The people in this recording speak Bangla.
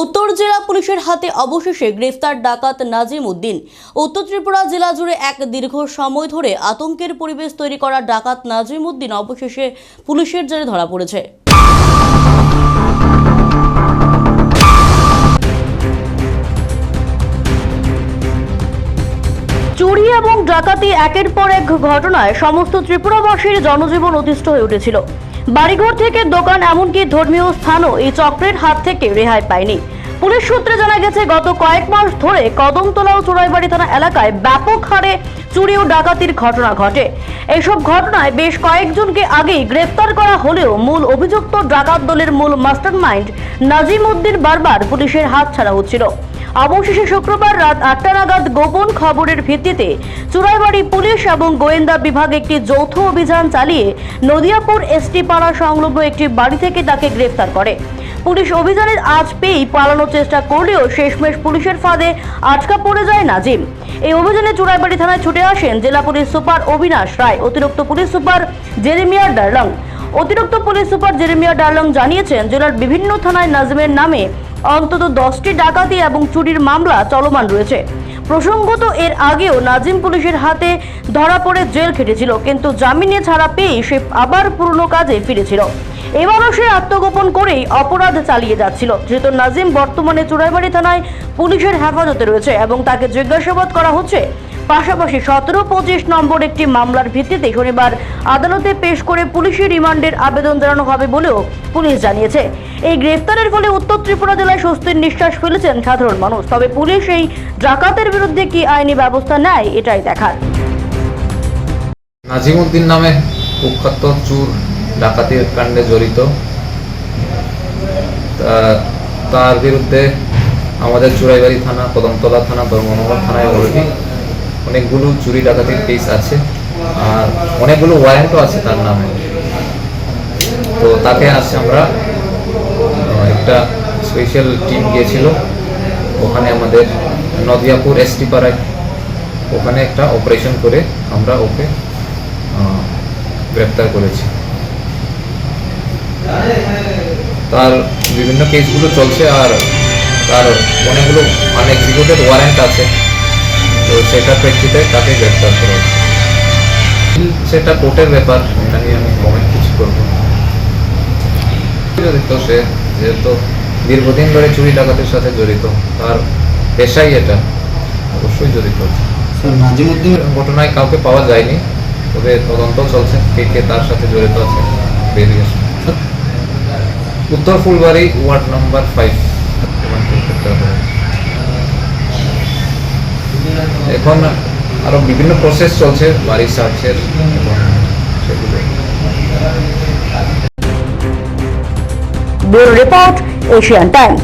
উত্তর জেলা পুলিশের হাতে অবশেষে গ্রেফতার ডাকাত নাজিম উদ্দিন। উত্তর ত্রিপুরা জেলা জুড়ে এক দীর্ঘ সময় ধরে আতঙ্কের পরিবেশ তৈরি করা ডাকাত নাজিম উদ্দিন অবশেষে পুলিশের জেলে ধরা পড়েছে। চুরি এবং ডাকাতি একের পর এক ঘটনায় সমস্ত ত্রিপুরাবাসীর জনজীবন অতিষ্ঠ হয়ে উঠেছিল। বাড়িঘর থেকে দোকান এমনকি ধর্মীয় স্থানও এই চক্রের হাত থেকে রেহাই পায়নি। পুলিশ সূত্রে জানা গেছে, গত কয়েক মাস ধরে কদমতলা ও চোরাইবাড়ি থানা এলাকায় ব্যাপক হারে চুরি ও ডাকাতির ঘটনা ঘটে। এসব ঘটনায় বেশ কয়েকজনকে আগেই গ্রেফতার করা হলেও মূল অভিযুক্ত ডাকাত দলের মূল মাস্টারমাইন্ড নাজিম উদ্দিন বারবার পুলিশের হাত ছাড়া হচ্ছিল। অবশেষে শুক্রবার রাত আটটা নাগাদ গোপন খবরের ভিত্তিতে চুরাইবাড়ি পুলিশ এবং গোয়েন্দা বিভাগ একটি যৌথ অভিযান চালিয়ে নদিয়াপুর এসটি পাড়া সংলগ্ন একটি বাড়ি থেকে তাকে গ্রেফতার করে। পুলিশ অভিযানের আজ পেয়েই পালানোর চেষ্টা করলেও শেষমেশ পুলিশের ফাঁদে আটকা পড়ে যায় নাজিম। এই অভিযানে চুরাইবাড়ি থানায় ছুটে আসেন জেলা পুলিশ সুপার অবিনাশ রায়, অতিরিক্ত পুলিশ সুপার জেরেমিয়া ডার্লং অতিরিক্ত পুলিশ সুপার জেরেমিয়া ডার্লং জানিয়েছেন জেলার বিভিন্ন থানায় নাজিমের নামে অন্তত দশটি ডাকাতি এবং চুরির মামলা চলমান রয়েছে। প্রসঙ্গত, এর আগেও নাজিম পুলিশের হাতে ধরা পড়ে জেল খেটেছিল, কিন্তু জামিনে ছাড়া পেয়ে সে আবার পুরনো কাজে ফিরেছিল। এবারও সে আত্মগোপন করেই অপরাধ চালিয়ে যাচ্ছিল। যেহেতু নাজিম বর্তমানে চুরাইবাড়ি থানায় পুলিশের হেফাজতে রয়েছে এবং তাকে জিজ্ঞাসাবাদ করা হচ্ছে পাশাপাশি সতেরো পঁচিশ নম্বর একটি মামলার ভিত্তিতে শনিবার আদালতে পেশ করে পুলিশি রিমান্ডের আবেদন জানানো হবে বলেও পুলিশ জানিয়েছে। এই গ্রেফতারের ফলে উত্তর ত্রিপুরা জেলায় স্বস্তির নিঃশ্বাস ফেলেছেন সাধারণ মানুষ। তবে পুলিশ এই ডাকাতের বিরুদ্ধে কি আইনি ব্যবস্থা নেয় এটাই দেখার। নাজিমউদ্দিন নামে কুখ্যাত চুর ডাকাতির কাণ্ডে জড়িত। তার বিরুদ্ধে আমাদের চুরাইবাড়ি থানা, কদমতলা থানা ধর্মনগর থানায় অলরেডি অনেকগুলো চুরি ডাকাতির কেস আছে, আর অনেকগুলো ওয়ারেন্টও আছে তার নামে। তো তাকে আজকে আমরা একটা স্পেশাল টিম গিয়েছিল, ওখানে আমাদের নদিয়াপুর এসটি পাড়ায়। ওখানে একটা অপারেশন করে আমরা ওকে গ্রেপ্তার করেছি। তার বিভিন্ন কেসগুলো চলছে, আর তার অনেকগুলো অনেক আনএক্সিকিউটেড ওয়ারেন্ট আছে। তো সেটার প্রেক্ষিতে তাকে গ্রেপ্তার করা সেটা কোর্টের ব্যাপার এটা নিয়ে আমি কমেন্ট কিছু করব। জড়িত সে যেহেতু দীর্ঘদিন ধরে চুরি ডাকাতির সাথে জড়িত তার পেশাই এটা অবশ্যই জড়িত। নাজিমুদ্দিন ঘটনায় কাউকে পাওয়া যায়নি তবে তদন্ত চলছে কে কে তার সাথে জড়িত আছে বেরিয়ে উত্তর ফুলবাড়ি ওয়ার্ড নাম্বার ফাইভ এখন আরও বিভিন্ন প্রসেস চলছে বাড়ি সার্চের এবং সেগুলো ব্যুরো রিপোর্ট এশিয়ান টাইমস।